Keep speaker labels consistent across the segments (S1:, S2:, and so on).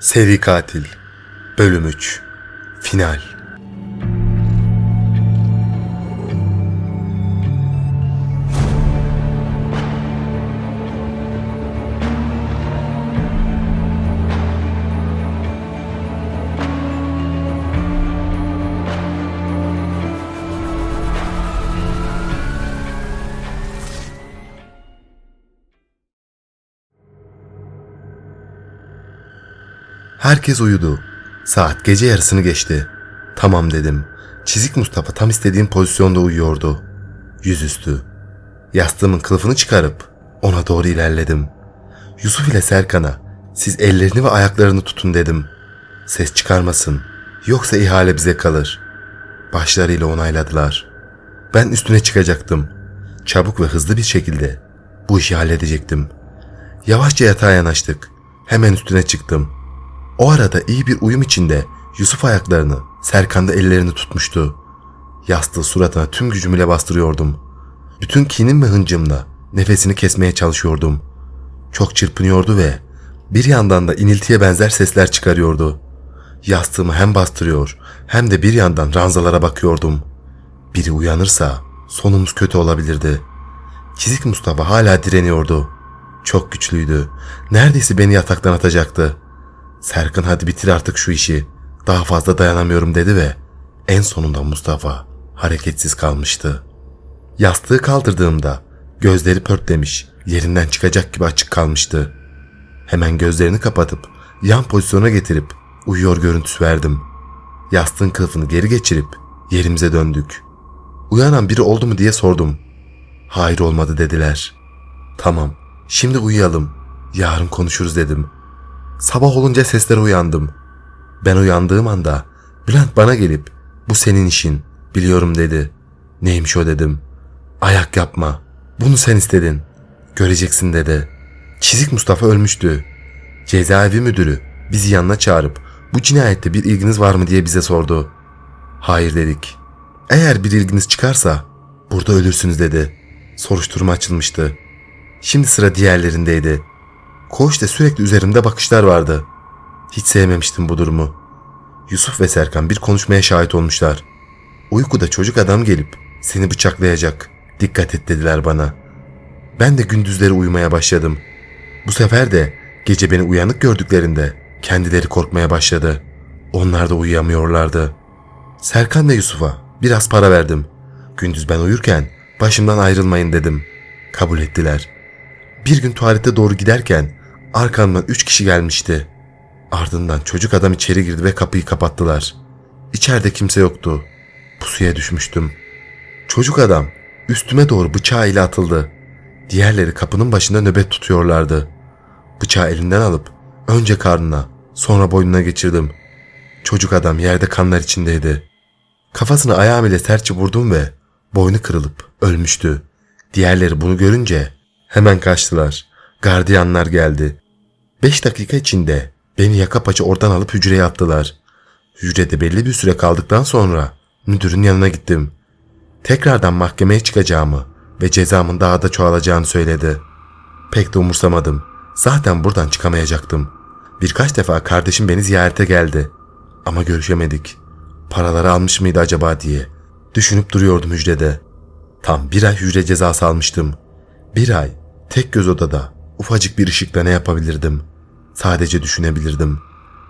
S1: Seri Katil Bölüm 3 Final Herkes uyudu. Saat gece yarısını geçti. Tamam dedim. Çizik Mustafa tam istediğim pozisyonda uyuyordu. Yüzüstü. Yastığımın kılıfını çıkarıp ona doğru ilerledim. Yusuf ile Serkan'a siz ellerini ve ayaklarını tutun dedim. Ses çıkarmasın. Yoksa ihale bize kalır. Başlarıyla onayladılar. Ben üstüne çıkacaktım. Çabuk ve hızlı bir şekilde bu işi halledecektim. Yavaşça yatağa yanaştık. Hemen üstüne çıktım. O arada iyi bir uyum içinde Yusuf ayaklarını, Serkan da ellerini tutmuştu. Yastığı suratına tüm gücümle bastırıyordum. Bütün kinim ve hıncımla nefesini kesmeye çalışıyordum. Çok çırpınıyordu ve bir yandan da iniltiye benzer sesler çıkarıyordu. Yastığımı hem bastırıyor hem de bir yandan ranzalara bakıyordum. Biri uyanırsa sonumuz kötü olabilirdi. Çizik Mustafa hala direniyordu. Çok güçlüydü. Neredeyse beni yataktan atacaktı. Serkan hadi bitir artık şu işi. Daha fazla dayanamıyorum dedi ve en sonunda Mustafa hareketsiz kalmıştı. Yastığı kaldırdığımda gözleri pörtlemiş, yerinden çıkacak gibi açık kalmıştı. Hemen gözlerini kapatıp yan pozisyona getirip uyuyor görüntüsü verdim. Yastığın kılıfını geri geçirip yerimize döndük. Uyanan biri oldu mu diye sordum. Hayır olmadı dediler. Tamam, şimdi uyuyalım. Yarın konuşuruz dedim.'' Sabah olunca seslere uyandım. Ben uyandığım anda Bülent bana gelip bu senin işin biliyorum dedi. Neymiş o dedim. Ayak yapma. Bunu sen istedin. Göreceksin dedi. Çizik Mustafa ölmüştü. Cezaevi müdürü bizi yanına çağırıp bu cinayette bir ilginiz var mı diye bize sordu. Hayır dedik. Eğer bir ilginiz çıkarsa burada ölürsünüz dedi. Soruşturma açılmıştı. Şimdi sıra diğerlerindeydi. Koğuşta sürekli üzerimde bakışlar vardı. Hiç sevmemiştim bu durumu. Yusuf ve Serkan bir konuşmaya şahit olmuşlar. Uykuda çocuk adam gelip seni bıçaklayacak. Dikkat et dediler bana. Ben de gündüzleri uyumaya başladım. Bu sefer de gece beni uyanık gördüklerinde kendileri korkmaya başladı. Onlar da uyuyamıyorlardı. Serkan ve Yusuf'a biraz para verdim. Gündüz ben uyurken başımdan ayrılmayın dedim. Kabul ettiler. Bir gün tuvalete doğru giderken Arkamdan üç kişi gelmişti. Ardından çocuk adam içeri girdi ve kapıyı kapattılar. İçeride kimse yoktu. Pusuya düşmüştüm. Çocuk adam üstüme doğru bıçağı ile atıldı. Diğerleri kapının başında nöbet tutuyorlardı. Bıçağı elinden alıp önce karnına sonra boynuna geçirdim. Çocuk adam yerde kanlar içindeydi. Kafasını ayağım ile sertçe vurdum ve boynu kırılıp ölmüştü. Diğerleri bunu görünce hemen kaçtılar. Gardiyanlar geldi. Beş dakika içinde beni yaka paça oradan alıp hücreye attılar. Hücrede belli bir süre kaldıktan sonra müdürün yanına gittim. Tekrardan mahkemeye çıkacağımı ve cezamın daha da çoğalacağını söyledi. Pek de umursamadım. Zaten buradan çıkamayacaktım. Birkaç defa kardeşim beni ziyarete geldi. Ama görüşemedik. Paraları almış mıydı acaba diye. Düşünüp duruyordum hücrede. Tam bir ay hücre cezası almıştım. Bir ay tek göz odada ufacık bir ışıkla ne yapabilirdim? Sadece düşünebilirdim.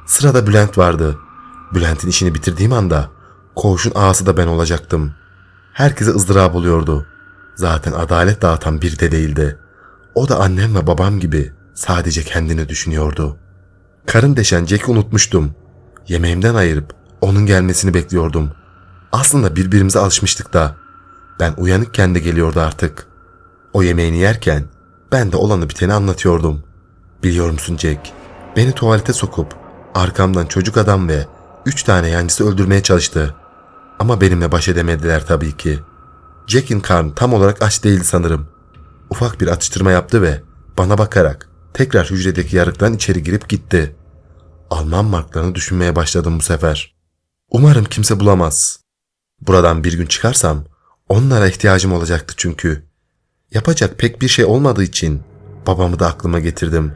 S1: Sırada Bülent vardı. Bülent'in işini bitirdiğim anda koğuşun ağası da ben olacaktım. Herkese ızdırap oluyordu. Zaten adalet dağıtan bir de değildi. O da annem ve babam gibi sadece kendini düşünüyordu. Karın deşen Jack'i unutmuştum. Yemeğimden ayırıp onun gelmesini bekliyordum. Aslında birbirimize alışmıştık da. Ben uyanıkken de geliyordu artık. O yemeğini yerken ben de olanı biteni anlatıyordum. Biliyor musun Jack? Beni tuvalete sokup arkamdan çocuk adam ve üç tane yancısı öldürmeye çalıştı. Ama benimle baş edemediler tabii ki. Jack'in karnı tam olarak aç değildi sanırım. Ufak bir atıştırma yaptı ve bana bakarak tekrar hücredeki yarıktan içeri girip gitti. Alman marklarını düşünmeye başladım bu sefer. Umarım kimse bulamaz. Buradan bir gün çıkarsam onlara ihtiyacım olacaktı çünkü. Yapacak pek bir şey olmadığı için babamı da aklıma getirdim.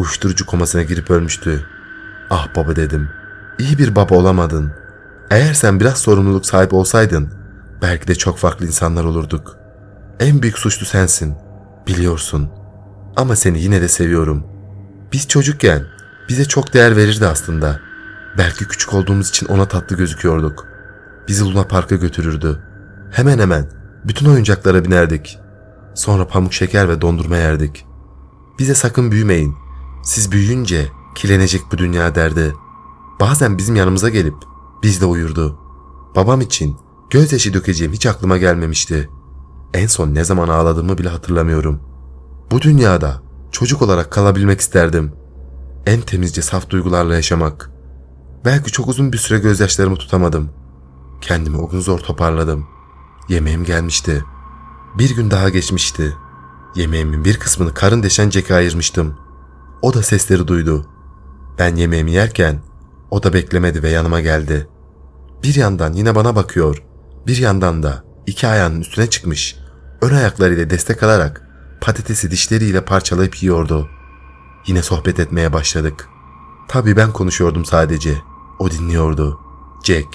S1: Uyuşturucu komasına girip ölmüştü. Ah baba dedim. İyi bir baba olamadın. Eğer sen biraz sorumluluk sahibi olsaydın belki de çok farklı insanlar olurduk. En büyük suçlu sensin. Biliyorsun. Ama seni yine de seviyorum. Biz çocukken bize çok değer verirdi aslında. Belki küçük olduğumuz için ona tatlı gözüküyorduk. Bizi Luna Park'a götürürdü. Hemen hemen bütün oyuncaklara binerdik. Sonra pamuk şeker ve dondurma yerdik. Bize sakın büyümeyin. Siz büyüyünce kilenecek bu dünya derdi. Bazen bizim yanımıza gelip bizle uyurdu. Babam için gözyaşı dökeceğim hiç aklıma gelmemişti. En son ne zaman ağladığımı bile hatırlamıyorum. Bu dünyada çocuk olarak kalabilmek isterdim. En temizce saf duygularla yaşamak. Belki çok uzun bir süre gözyaşlarımı tutamadım. Kendimi o gün zor toparladım. Yemeğim gelmişti. Bir gün daha geçmişti. Yemeğimin bir kısmını karın deşen Jack'e ayırmıştım. O da sesleri duydu. Ben yemeğimi yerken o da beklemedi ve yanıma geldi. Bir yandan yine bana bakıyor, bir yandan da iki ayağının üstüne çıkmış, ön ayaklarıyla destek alarak patatesi dişleriyle parçalayıp yiyordu. Yine sohbet etmeye başladık. Tabii ben konuşuyordum sadece. O dinliyordu. Jack,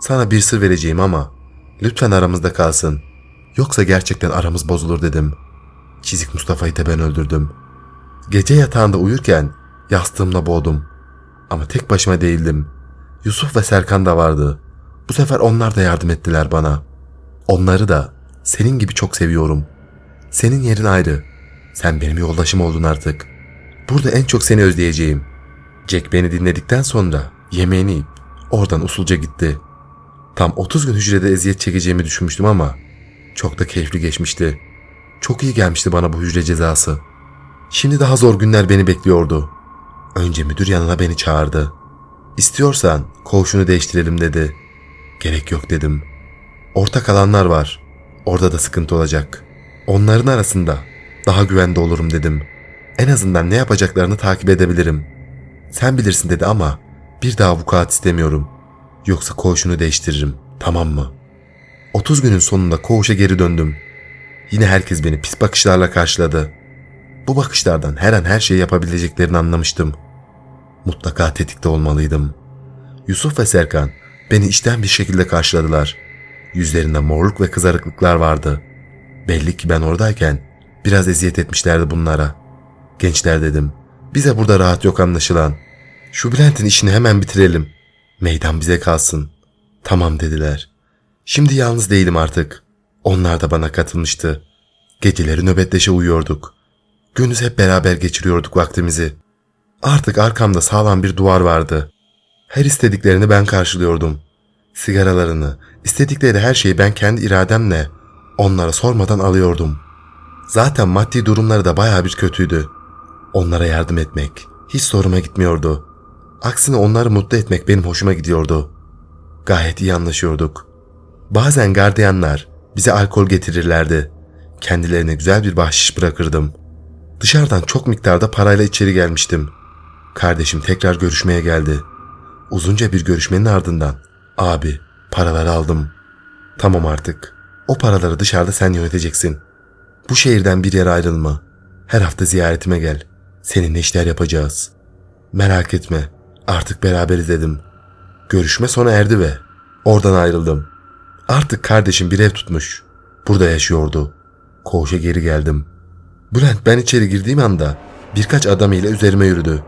S1: sana bir sır vereceğim ama lütfen aramızda kalsın. Yoksa gerçekten aramız bozulur dedim. Çizik Mustafa'yı da ben öldürdüm. Gece yatağında uyurken yastığımla boğdum. Ama tek başıma değildim. Yusuf ve Serkan da vardı. Bu sefer onlar da yardım ettiler bana. Onları da senin gibi çok seviyorum. Senin yerin ayrı. Sen benim yoldaşım oldun artık. Burada en çok seni özleyeceğim. Jack beni dinledikten sonra yemeğini yiyip oradan usulca gitti. Tam 30 gün hücrede eziyet çekeceğimi düşünmüştüm ama çok da keyifli geçmişti. Çok iyi gelmişti bana bu hücre cezası. Şimdi daha zor günler beni bekliyordu. Önce müdür yanına beni çağırdı. İstiyorsan koğuşunu değiştirelim dedi. Gerek yok dedim. Ortak alanlar var. Orada da sıkıntı olacak. Onların arasında daha güvende olurum dedim. En azından ne yapacaklarını takip edebilirim. Sen bilirsin dedi ama bir daha vukuat istemiyorum. Yoksa koğuşunu değiştiririm. Tamam mı? 30 günün sonunda koğuşa geri döndüm. Yine herkes beni pis bakışlarla karşıladı. Bu bakışlardan her an her şeyi yapabileceklerini anlamıştım. Mutlaka tetikte olmalıydım. Yusuf ve Serkan beni içten bir şekilde karşıladılar. Yüzlerinde morluk ve kızarıklıklar vardı. Belli ki ben oradayken biraz eziyet etmişlerdi bunlara. Gençler dedim. Bize burada rahat yok anlaşılan. Şu Bülent'in işini hemen bitirelim. Meydan bize kalsın. Tamam dediler. Şimdi yalnız değilim artık. Onlar da bana katılmıştı. Geceleri nöbetleşe uyuyorduk. Gündüz hep beraber geçiriyorduk vaktimizi. Artık arkamda sağlam bir duvar vardı. Her istediklerini ben karşılıyordum. Sigaralarını, istedikleri her şeyi ben kendi irademle onlara sormadan alıyordum. Zaten maddi durumları da baya bir kötüydü. Onlara yardım etmek hiç soruma gitmiyordu. Aksine onları mutlu etmek benim hoşuma gidiyordu. Gayet iyi anlaşıyorduk. Bazen gardiyanlar bize alkol getirirlerdi. Kendilerine güzel bir bahşiş bırakırdım. Dışarıdan çok miktarda parayla içeri gelmiştim. Kardeşim tekrar görüşmeye geldi. Uzunca bir görüşmenin ardından abi paraları aldım. Tamam artık. O paraları dışarıda sen yöneteceksin. Bu şehirden bir yere ayrılma. Her hafta ziyaretime gel. Seninle işler yapacağız. Merak etme. Artık beraberiz dedim. Görüşme sona erdi ve oradan ayrıldım. Artık kardeşim bir ev tutmuş. Burada yaşıyordu. Koğuşa geri geldim. Bülent ben içeri girdiğim anda birkaç adam ile üzerime yürüdü.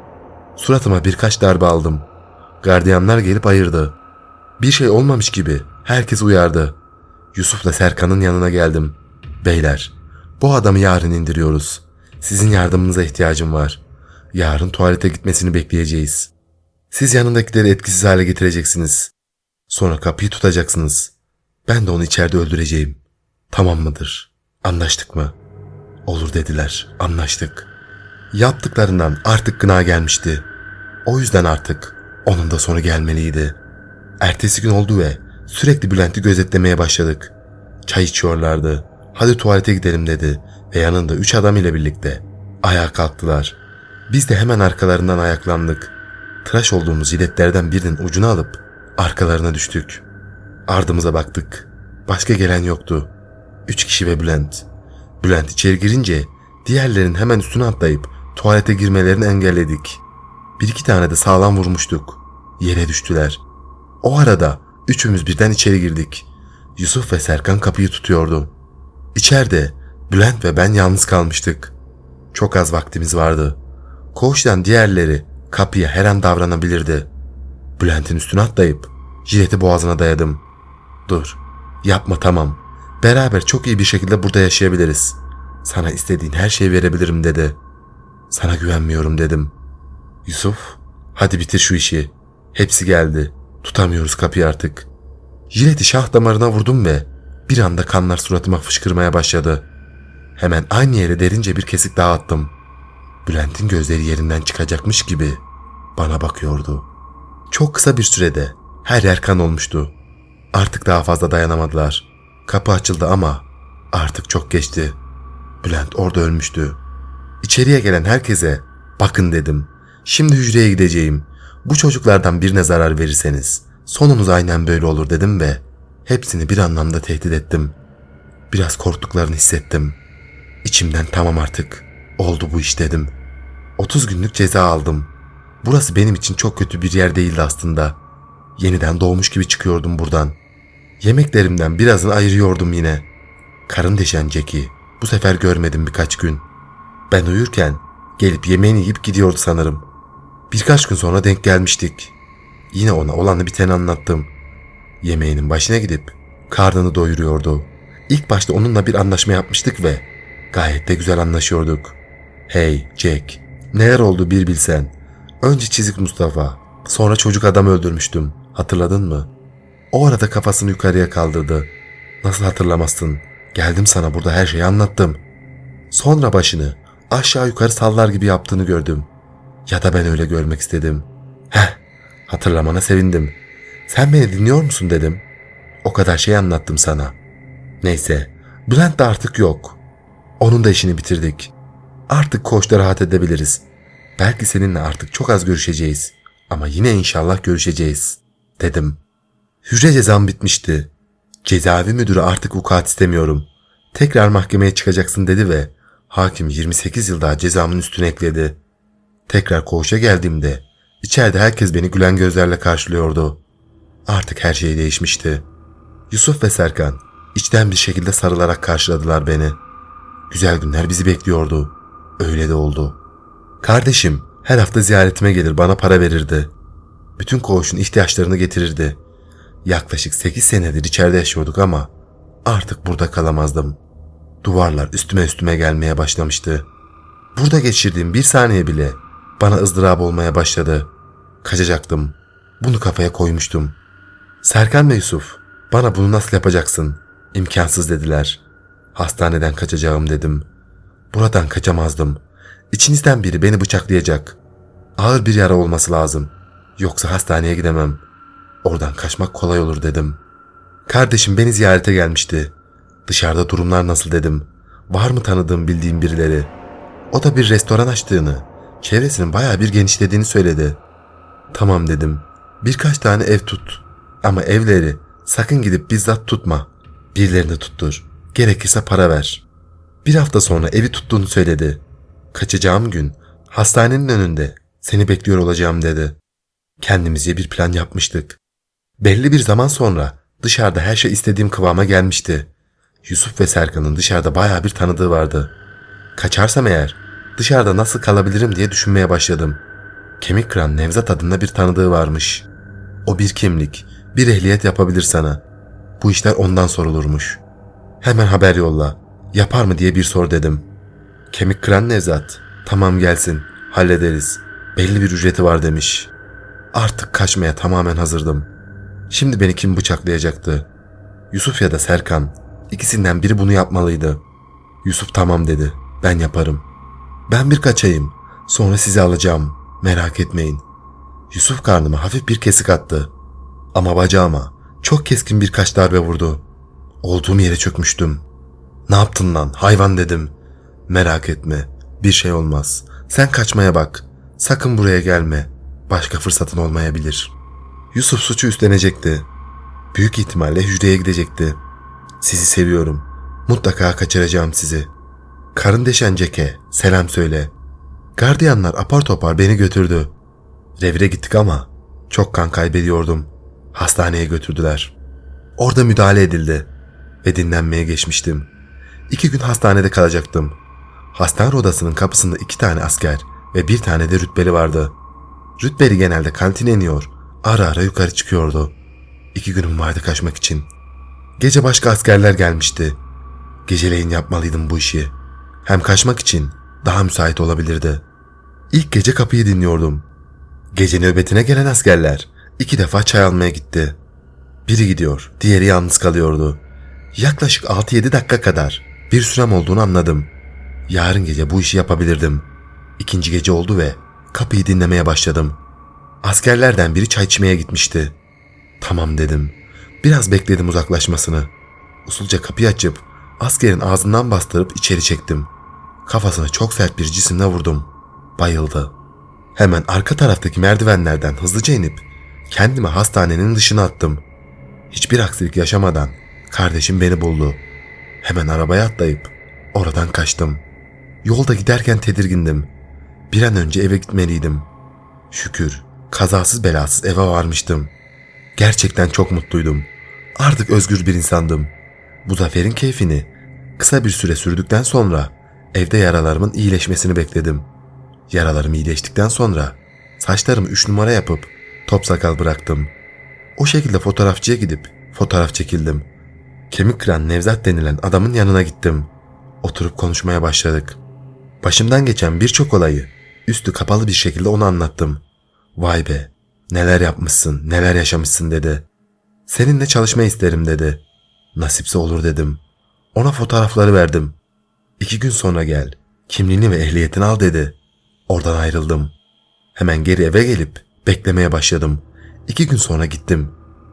S1: Suratıma birkaç darbe aldım. Gardiyanlar gelip ayırdı. Bir şey olmamış gibi herkes uyardı. Yusuf'la Serkan'ın yanına geldim. Beyler, bu adamı yarın indiriyoruz. Sizin yardımınıza ihtiyacım var. Yarın tuvalete gitmesini bekleyeceğiz. Siz yanındakileri etkisiz hale getireceksiniz. Sonra kapıyı tutacaksınız. Ben de onu içeride öldüreceğim. Tamam mıdır? Anlaştık mı? Olur dediler. Anlaştık. Yaptıklarından artık gına gelmişti. O yüzden artık onun da sonu gelmeliydi. Ertesi gün oldu ve sürekli Bülent'i gözetlemeye başladık. Çay içiyorlardı. Hadi tuvalete gidelim dedi ve yanında üç adam ile birlikte ayağa kalktılar. Biz de hemen arkalarından ayaklandık. Tıraş olduğumuz jiletlerden birinin ucunu alıp arkalarına düştük. Ardımıza baktık. Başka gelen yoktu. Üç kişi ve Bülent. Bülent içeri girince diğerlerin hemen üstüne atlayıp tuvalete girmelerini engelledik. Bir iki tane de sağlam vurmuştuk. Yere düştüler. O arada üçümüz birden içeri girdik. Yusuf ve Serkan kapıyı tutuyordu. İçeride Bülent ve ben yalnız kalmıştık. Çok az vaktimiz vardı. Koğuştan diğerleri kapıya her an davranabilirdi. Bülent'in üstüne atlayıp jileti boğazına dayadım. Dur, yapma tamam. Beraber çok iyi bir şekilde burada yaşayabiliriz. Sana istediğin her şeyi verebilirim dedi. Sana güvenmiyorum dedim. Yusuf, hadi bitir şu işi. Hepsi geldi. Tutamıyoruz kapıyı artık. Jileti şah damarına vurdum ve bir anda kanlar suratıma fışkırmaya başladı. Hemen aynı yere derince bir kesik daha attım. Bülent'in gözleri yerinden çıkacakmış gibi bana bakıyordu. Çok kısa bir sürede her yer kan olmuştu. Artık daha fazla dayanamadılar. Kapı açıldı ama artık çok geçti. Bülent orada ölmüştü. İçeriye gelen herkese bakın dedim. Şimdi hücreye gideceğim. Bu çocuklardan birine zarar verirseniz sonunuz aynen böyle olur dedim ve hepsini bir anlamda tehdit ettim. Biraz korktuklarını hissettim. İçimden tamam artık. Oldu bu iş dedim. 30 günlük ceza aldım. Burası benim için çok kötü bir yer değildi aslında. Yeniden doğmuş gibi çıkıyordum buradan. Yemeklerimden birazını ayırıyordum yine. Karın deşen Jack'i bu sefer görmedim birkaç gün. Ben uyurken gelip yemeğini yiyip gidiyordu sanırım. Birkaç gün sonra denk gelmiştik. Yine ona olanı biteni anlattım. Yemeğinin başına gidip karnını doyuruyordu. İlk başta onunla bir anlaşma yapmıştık ve gayet de güzel anlaşıyorduk. Hey Jack, neler oldu bir bilsen. Önce çizik Mustafa, sonra çocuk adam öldürmüştüm. Hatırladın mı? O arada kafasını yukarıya kaldırdı. Nasıl hatırlamazsın? Geldim sana burada her şeyi anlattım. Sonra başını aşağı yukarı sallar gibi yaptığını gördüm. Ya da ben öyle görmek istedim. Heh, hatırlamana sevindim. Sen beni dinliyor musun dedim. O kadar şey anlattım sana. Neyse, Bülent de artık yok. Onun da işini bitirdik. Artık koğuşta rahat edebiliriz. Belki seninle artık çok az görüşeceğiz. Ama yine inşallah görüşeceğiz, dedim. Hücre cezam bitmişti. Cezaevi müdürü artık vukuat istemiyorum. Tekrar mahkemeye çıkacaksın dedi ve hakim 28 yıl daha cezamın üstüne ekledi. Tekrar koğuşa geldiğimde içeride herkes beni gülen gözlerle karşılıyordu. Artık her şey değişmişti. Yusuf ve Serkan içten bir şekilde sarılarak karşıladılar beni. Güzel günler bizi bekliyordu. Öyle de oldu. Kardeşim her hafta ziyaretime gelir bana para verirdi. Bütün koğuşun ihtiyaçlarını getirirdi. Yaklaşık 8 senedir içeride yaşıyorduk ama artık burada kalamazdım. Duvarlar üstüme üstüme gelmeye başlamıştı. Burada geçirdiğim bir saniye bile bana ızdırap olmaya başladı. Kaçacaktım. Bunu kafaya koymuştum. Serkan ve Yusuf bana bunu nasıl yapacaksın? İmkansız dediler. Hastaneden kaçacağım dedim. Buradan kaçamazdım. İçinizden biri beni bıçaklayacak. Ağır bir yara olması lazım. Yoksa hastaneye gidemem. Oradan kaçmak kolay olur dedim. Kardeşim beni ziyarete gelmişti. Dışarıda durumlar nasıl dedim. Var mı tanıdığım bildiğim birileri? O da bir restoran açtığını, çevresinin bayağı bir genişlediğini söyledi. Tamam dedim. Birkaç tane ev tut. Ama evleri sakın gidip bizzat tutma. Birilerini tuttur. Gerekirse para ver. Bir hafta sonra evi tuttuğunu söyledi. Kaçacağım gün hastanenin önünde seni bekliyor olacağım dedi. Kendimize bir plan yapmıştık. Belli bir zaman sonra dışarıda her şey istediğim kıvama gelmişti. Yusuf ve Serkan'ın dışarıda bayağı bir tanıdığı vardı. Kaçarsam eğer dışarıda nasıl kalabilirim diye düşünmeye başladım. Kemik kıran Nevzat adında bir tanıdığı varmış. O bir kimlik, bir ehliyet yapabilir sana. Bu işler ondan sorulurmuş. Hemen haber yolla. Yapar mı diye bir sor dedim. Kemik kıran Nevzat. Tamam gelsin. Hallederiz. Belli bir ücreti var demiş. Artık kaçmaya tamamen hazırdım. Şimdi beni kim bıçaklayacaktı? Yusuf ya da Serkan. İkisinden biri bunu yapmalıydı. Yusuf tamam dedi. Ben yaparım. Ben bir kaçayım. Sonra sizi alacağım. Merak etmeyin. Yusuf karnıma hafif bir kesik attı. Ama bacağıma çok keskin birkaç darbe vurdu. Olduğum yere çökmüştüm. Ne yaptın lan hayvan dedim. Merak etme bir şey olmaz. Sen kaçmaya bak. Sakın buraya gelme. Başka fırsatın olmayabilir. Yusuf suçu üstlenecekti. Büyük ihtimalle hücreye gidecekti. Sizi seviyorum. Mutlaka kaçıracağım sizi. Karın deşen Jack'e selam söyle. Gardiyanlar apar topar beni götürdü. Revire gittik ama çok kan kaybediyordum. Hastaneye götürdüler. Orada müdahale edildi ve dinlenmeye geçmiştim. İki gün hastanede kalacaktım. Hastane odasının kapısında iki tane asker ve bir tane de rütbeli vardı. Rütbeli genelde kantine iniyor, ara ara yukarı çıkıyordu. İki günüm vardı kaçmak için. Gece başka askerler gelmişti. Geceleyin yapmalıydım bu işi. Hem kaçmak için daha müsait olabilirdi. İlk gece kapıyı dinliyordum. Gece nöbetine gelen askerler iki defa çay almaya gitti. Biri gidiyor, diğeri yalnız kalıyordu. Yaklaşık 6-7 dakika kadar bir sürem olduğunu anladım. Yarın gece bu işi yapabilirdim. İkinci gece oldu ve kapıyı dinlemeye başladım. Askerlerden biri çay içmeye gitmişti. Tamam dedim. Biraz bekledim uzaklaşmasını. Usulca kapıyı açıp askerin ağzından bastırıp içeri çektim. Kafasına çok sert bir cisimle vurdum. Bayıldı. Hemen arka taraftaki merdivenlerden hızlıca inip kendimi hastanenin dışına attım. Hiçbir aksilik yaşamadan kardeşim beni buldu. Hemen arabaya atlayıp oradan kaçtım. Yolda giderken tedirgindim. Bir an önce eve gitmeliydim. Şükür kazasız belasız eve varmıştım. Gerçekten çok mutluydum. Artık özgür bir insandım. Bu zaferin keyfini kısa bir süre sürdükten sonra evde yaralarımın iyileşmesini bekledim. Yaralarım iyileştikten sonra saçlarımı üç numara yapıp top sakal bıraktım. O şekilde fotoğrafçıya gidip fotoğraf çekildim. Kemik kıran Nevzat denilen adamın yanına gittim. Oturup konuşmaya başladık. Başımdan geçen birçok olayı üstü kapalı bir şekilde ona anlattım. Vay be neler yapmışsın neler yaşamışsın dedi. Seninle çalışma isterim dedi. Nasipse olur dedim. Ona fotoğrafları verdim. İki gün sonra gel. Kimliğini ve ehliyetini al dedi. Oradan ayrıldım. Hemen geri eve gelip beklemeye başladım. İki gün sonra gittim.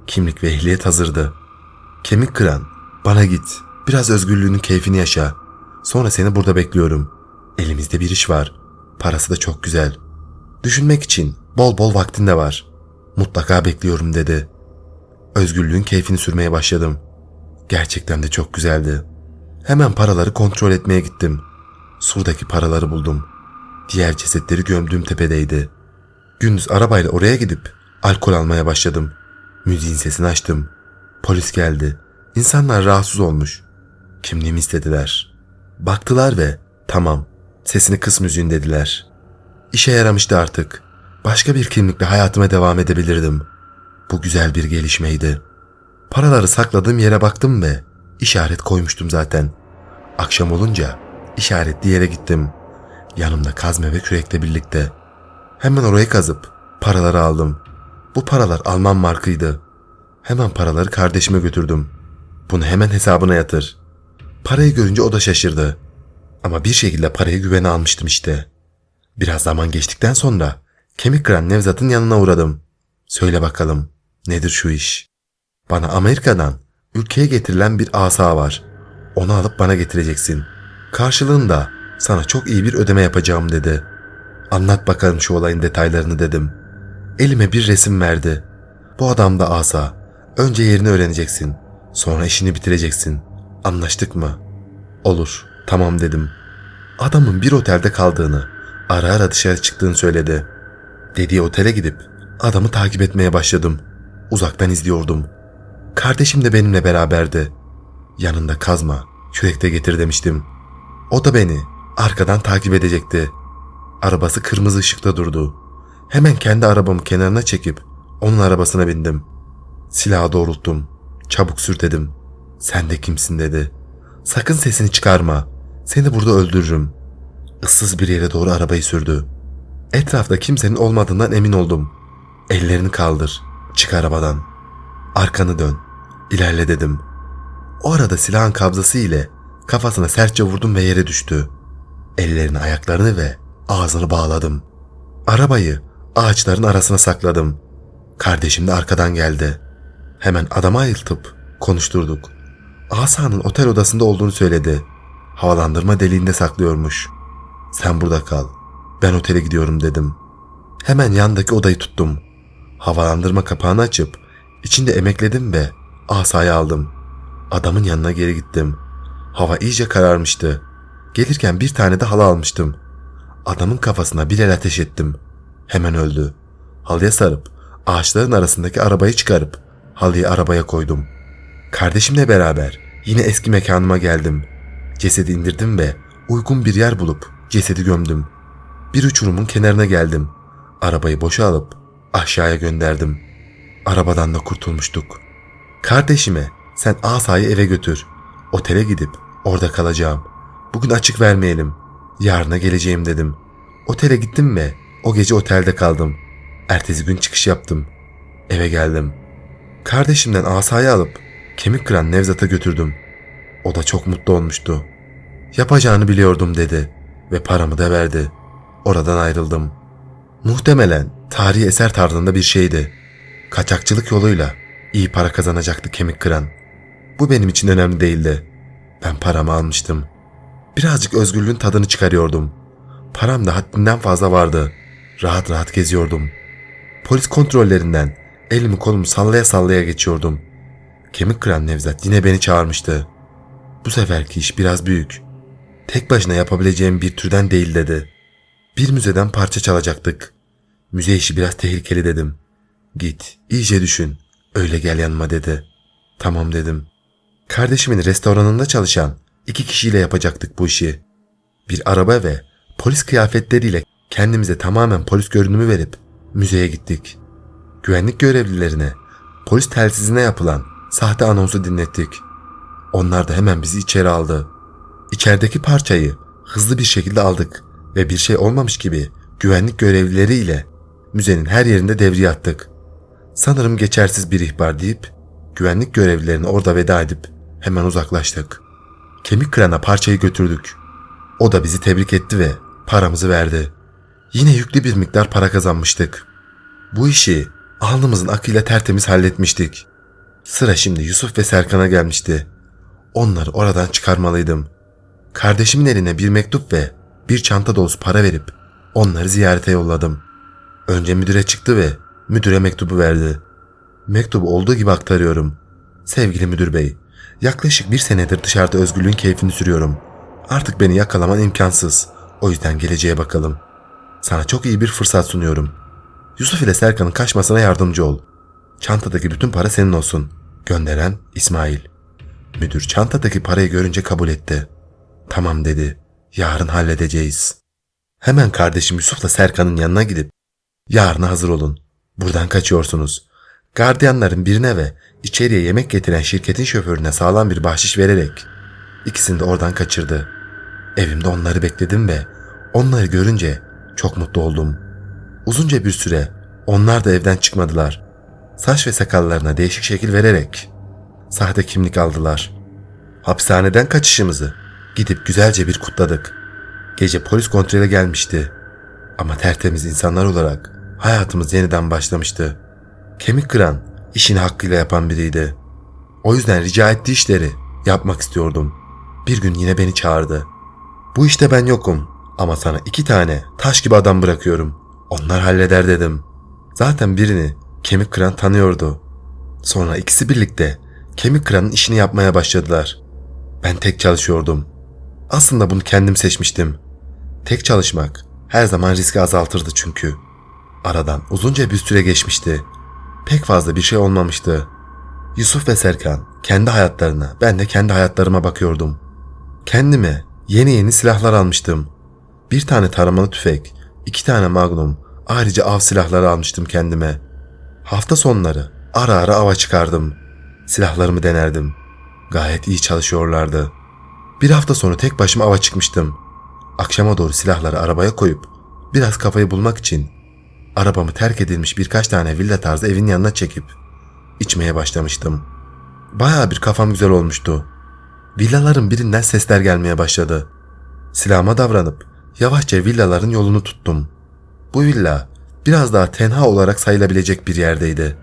S1: Kimlik ve ehliyet hazırdı. Kemik kıran, bana git. Biraz özgürlüğünün keyfini yaşa. Sonra seni burada bekliyorum. Elimizde bir iş var. Parası da çok güzel. Düşünmek için bol bol vaktin de var. Mutlaka bekliyorum dedi. Özgürlüğün keyfini sürmeye başladım. Gerçekten de çok güzeldi. Hemen paraları kontrol etmeye gittim. Surdaki paraları buldum. Diğer cesetleri gömdüğüm tepedeydi. Gündüz arabayla oraya gidip alkol almaya başladım. Müziğin sesini açtım. Polis geldi. İnsanlar rahatsız olmuş. Kimliğimi istediler. Baktılar ve tamam sesini kıs müziğin dediler. İşe yaramıştı artık. Başka bir kimlikle hayatıma devam edebilirdim. Bu güzel bir gelişmeydi. Paraları sakladığım yere baktım ve işaret koymuştum zaten. Akşam olunca işaretli yere gittim. Yanımda kazme ve kürekle birlikte. Hemen orayı kazıp paraları aldım. Bu paralar Alman markıydı. Hemen paraları kardeşime götürdüm. Bunu hemen hesabına yatır. Parayı görünce o da şaşırdı. Ama bir şekilde parayı güvene almıştım işte. Biraz zaman geçtikten sonra kemik kıran Nevzat'ın yanına uğradım. Söyle bakalım nedir şu iş? Bana Amerika'dan ülkeye getirilen bir asa var. Onu alıp bana getireceksin. Karşılığında sana çok iyi bir ödeme yapacağım dedi. Anlat bakalım şu olayın detaylarını dedim. Elime bir resim verdi. Bu adam da asa. Önce yerini öğreneceksin. Sonra işini bitireceksin. Anlaştık mı? Olur. Tamam dedim. Adamın bir otelde kaldığını, ara ara dışarı çıktığını söyledi. Dediği otele gidip adamı takip etmeye başladım. Uzaktan izliyordum. Kardeşim de benimle beraberdi. Yanında kazma, kürek getir demiştim. O da beni arkadan takip edecekti. Arabası kırmızı ışıkta durdu. Hemen kendi arabamı kenarına çekip onun arabasına bindim. Silahı doğrulttum. Çabuk sür dedim. Sen de kimsin dedi. Sakın sesini çıkarma. Seni burada öldürürüm. Issız bir yere doğru arabayı sürdü. Etrafta kimsenin olmadığından emin oldum. Ellerini kaldır. Çık arabadan. Arkanı dön. İlerle dedim. O arada silahın kabzası ile kafasına sertçe vurdum ve yere düştü. Ellerini, ayaklarını ve ağzını bağladım. Arabayı ağaçların arasına sakladım. Kardeşim de arkadan geldi. Hemen adamı ayıltıp konuşturduk. Asa'nın otel odasında olduğunu söyledi. Havalandırma deliğinde saklıyormuş. Sen burada kal. Ben otele gidiyorum dedim. Hemen yandaki odayı tuttum. Havalandırma kapağını açıp içinde emekledim ve asayı aldım. Adamın yanına geri gittim. Hava iyice kararmıştı. Gelirken bir tane de halı almıştım. Adamın kafasına bir el ateş ettim. Hemen öldü. halıya sarıp ağaçların arasındaki arabayı çıkarıp halıyı arabaya koydum. Kardeşimle beraber yine eski mekanıma geldim. Cesedi indirdim ve uygun bir yer bulup cesedi gömdüm. Bir uçurumun kenarına geldim. Arabayı boşa alıp aşağıya gönderdim. Arabadan da kurtulmuştuk. Kardeşime sen asayı eve götür. Otele gidip orada kalacağım. Bugün açık vermeyelim. Yarına geleceğim dedim. Otele gittim ve o gece otelde kaldım. Ertesi gün çıkış yaptım. Eve geldim. Kardeşimden asayı alıp kemik kıran Nevzat'a götürdüm. O da çok mutlu olmuştu. Yapacağını biliyordum dedi ve paramı da verdi. Oradan ayrıldım. Muhtemelen tarihi eser tarzında bir şeydi. Kaçakçılık yoluyla iyi para kazanacaktı kemik kıran. Bu benim için önemli değildi. Ben paramı almıştım. Birazcık özgürlüğün tadını çıkarıyordum. Param da haddinden fazla vardı. Rahat rahat geziyordum. Polis kontrollerinden elimi kolumu sallaya sallaya geçiyordum. Kemik kıran Nevzat yine beni çağırmıştı. Bu seferki iş biraz büyük. Tek başına yapabileceğim bir türden değil dedi. Bir müzeden parça çalacaktık. Müze işi biraz tehlikeli dedim. Git, iyice düşün. Öyle gel yanıma dedi. Tamam dedim. Kardeşimin restoranında çalışan iki kişiyle yapacaktık bu işi. Bir araba ve polis kıyafetleriyle kendimize tamamen polis görünümü verip müzeye gittik. Güvenlik görevlilerine polis telsizine yapılan sahte anonsu dinlettik. Onlar da hemen bizi içeri aldı. İçerideki parçayı hızlı bir şekilde aldık ve bir şey olmamış gibi güvenlik görevlileriyle müzenin her yerinde devriye attık. Sanırım geçersiz bir ihbar deyip güvenlik görevlilerine orada veda edip hemen uzaklaştık. Kemik kırana parçayı götürdük. O da bizi tebrik etti ve paramızı verdi. Yine yüklü bir miktar para kazanmıştık. Bu işi alnımızın akıyla tertemiz halletmiştik. Sıra şimdi Yusuf ve Serkan'a gelmişti. Onları oradan çıkarmalıydım. Kardeşimin eline bir mektup ve bir çanta dolusu para verip onları ziyarete yolladım. Önce müdüre çıktı ve müdüre mektubu verdi. Mektubu olduğu gibi aktarıyorum. Sevgili müdür bey, yaklaşık bir senedir dışarıda özgürlüğün keyfini sürüyorum. Artık beni yakalaman imkansız. O yüzden geleceğe bakalım. Sana çok iyi bir fırsat sunuyorum. Yusuf ile Serkan'ın kaçmasına yardımcı ol. Çantadaki bütün para senin olsun. Gönderen İsmail. Müdür çantadaki parayı görünce kabul etti. Tamam dedi. Yarın halledeceğiz. Hemen kardeşim Yusuf'la Serkan'ın yanına gidip yarına hazır olun. Buradan kaçıyorsunuz. Gardiyanların birine ve içeriye yemek getiren şirketin şoförüne sağlam bir bahşiş vererek ikisini de oradan kaçırdı. Evimde onları bekledim ve onları görünce çok mutlu oldum. Uzunca bir süre onlar da evden çıkmadılar. Saç ve sakallarına değişik şekil vererek sahte kimlik aldılar. Hapishaneden kaçışımızı gidip güzelce bir kutladık. Gece polis kontrole gelmişti. Ama tertemiz insanlar olarak hayatımız yeniden başlamıştı. Kemik kıran işini hakkıyla yapan biriydi. O yüzden rica ettiği işleri yapmak istiyordum. Bir gün yine beni çağırdı. Bu işte ben yokum ama sana iki tane taş gibi adam bırakıyorum. Onlar halleder dedim. Zaten birini kemik kıran tanıyordu. Sonra ikisi birlikte kemik kıranın işini yapmaya başladılar. Ben tek çalışıyordum. Aslında bunu kendim seçmiştim. Tek çalışmak her zaman riski azaltırdı çünkü. Aradan uzunca bir süre geçmişti. Pek fazla bir şey olmamıştı. Yusuf ve Serkan kendi hayatlarına, ben de kendi hayatlarıma bakıyordum. Kendime yeni yeni silahlar almıştım. Bir tane taramalı tüfek, iki tane magnum, ayrıca av silahları almıştım kendime. Hafta sonları ara ara ava çıkardım. Silahlarımı denerdim. Gayet iyi çalışıyorlardı. Bir hafta sonra tek başıma ava çıkmıştım. Akşama doğru silahları arabaya koyup biraz kafayı bulmak için arabamı terk edilmiş birkaç tane villa tarzı evin yanına çekip içmeye başlamıştım. Baya bir kafam güzel olmuştu. Villaların birinden sesler gelmeye başladı. Silahıma davranıp yavaşça villaların yolunu tuttum. Bu villa biraz daha tenha olarak sayılabilecek bir yerdeydi.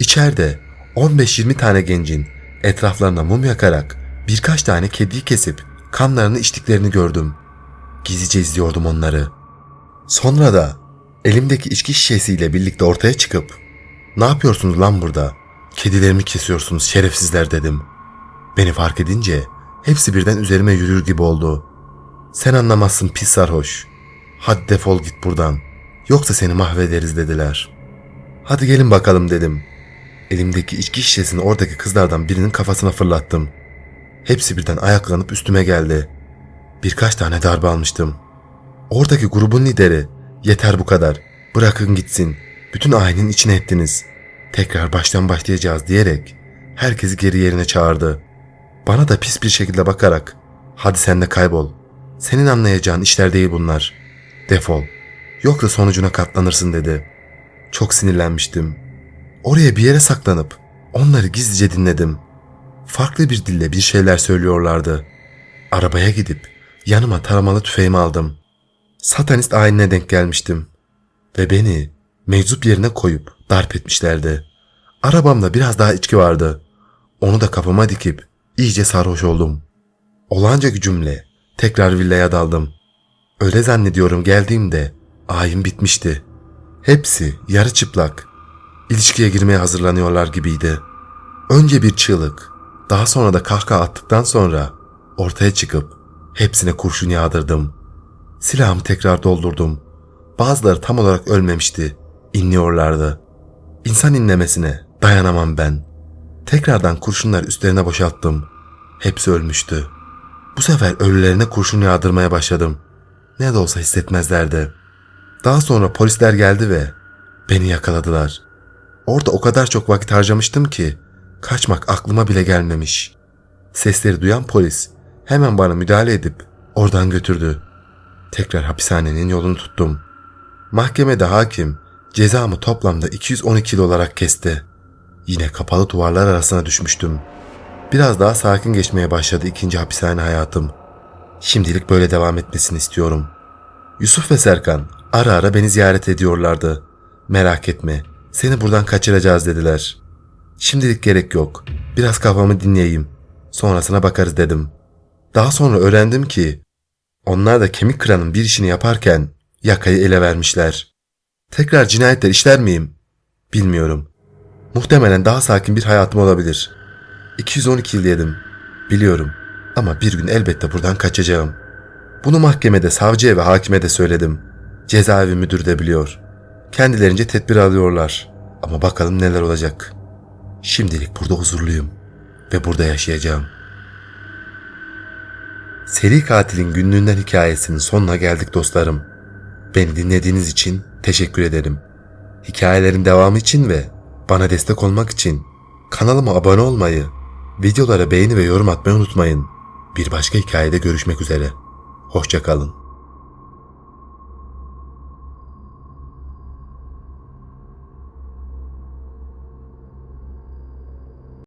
S1: İçeride 15-20 tane gencin etraflarına mum yakarak birkaç tane kediyi kesip kanlarını içtiklerini gördüm. Gizlice izliyordum onları. Sonra da elimdeki içki şişesiyle birlikte ortaya çıkıp ''Ne yapıyorsunuz lan burada? Kedilerimi kesiyorsunuz şerefsizler.'' dedim. Beni fark edince hepsi birden üzerime yürür gibi oldu. ''Sen anlamazsın pis sarhoş. Hadi defol git buradan. Yoksa seni mahvederiz.'' dediler. Hadi gelin bakalım dedim. Elimdeki içki şişesini oradaki kızlardan birinin kafasına fırlattım. Hepsi birden ayaklanıp üstüme geldi. Birkaç tane darbe almıştım. Oradaki grubun lideri yeter bu kadar bırakın gitsin bütün ailenin içine ettiniz. Tekrar baştan başlayacağız diyerek herkesi geri yerine çağırdı. Bana da pis bir şekilde bakarak hadi sen de kaybol. Senin anlayacağın işler değil bunlar. Defol. Yoksa sonucuna katlanırsın dedi. Çok sinirlenmiştim. Oraya bir yere saklanıp onları gizlice dinledim. Farklı bir dille bir şeyler söylüyorlardı. Arabaya gidip yanıma taramalı tüfeğimi aldım. Satanist ayinine denk gelmiştim. Ve beni meczup yerine koyup darp etmişlerdi. Arabamda biraz daha içki vardı. Onu da kafama dikip iyice sarhoş oldum. Olanca gücümle tekrar villaya daldım. Öyle zannediyorum geldiğimde ayin bitmişti. Hepsi yarı çıplak. İlişkiye girmeye hazırlanıyorlar gibiydi. Önce bir çığlık, daha sonra da kahkaha attıktan sonra ortaya çıkıp hepsine kurşun yağdırdım. Silahımı tekrar doldurdum. Bazıları tam olarak ölmemişti. İnliyorlardı. İnsan inlemesine dayanamam ben. Tekrardan kurşunlar üstlerine boşalttım. Hepsi ölmüştü. Bu sefer ölülerine kurşun yağdırmaya başladım. Ne de olsa hissetmezlerdi. Daha sonra polisler geldi ve beni yakaladılar. Orada o kadar çok vakit harcamıştım ki kaçmak aklıma bile gelmemiş. Sesleri duyan polis hemen bana müdahale edip oradan götürdü. Tekrar hapishanenin yolunu tuttum. Mahkemede hakim cezamı toplamda 212 yıl olarak kesti. Yine kapalı duvarlar arasına düşmüştüm. Biraz daha sakin geçmeye başladı ikinci hapishane hayatım. Şimdilik böyle devam etmesini istiyorum. Yusuf ve Serkan ara ara beni ziyaret ediyorlardı. Merak etme, seni buradan kaçıracağız dediler. Şimdilik gerek yok. Biraz kafamı dinleyeyim. Sonrasına bakarız dedim. Daha sonra öğrendim ki onlar da kemik kıranın bir işini yaparken yakayı ele vermişler. Tekrar cinayetler işler miyim? Bilmiyorum. Muhtemelen daha sakin bir hayatım olabilir. 212 yıl yedim. Biliyorum. Ama bir gün elbette buradan kaçacağım. Bunu mahkemede savcıya ve hakime de söyledim. Cezaevi müdürü de biliyor. Kendilerince tedbir alıyorlar. Ama bakalım neler olacak. Şimdilik burada huzurluyum. Ve burada yaşayacağım. Seri katilin günlüğünden hikayesinin sonuna geldik dostlarım. Beni dinlediğiniz için teşekkür ederim. Hikayelerin devamı için ve bana destek olmak için kanalıma abone olmayı, videolara beğeni ve yorum atmayı unutmayın. Bir başka hikayede görüşmek üzere. Hoşçakalın.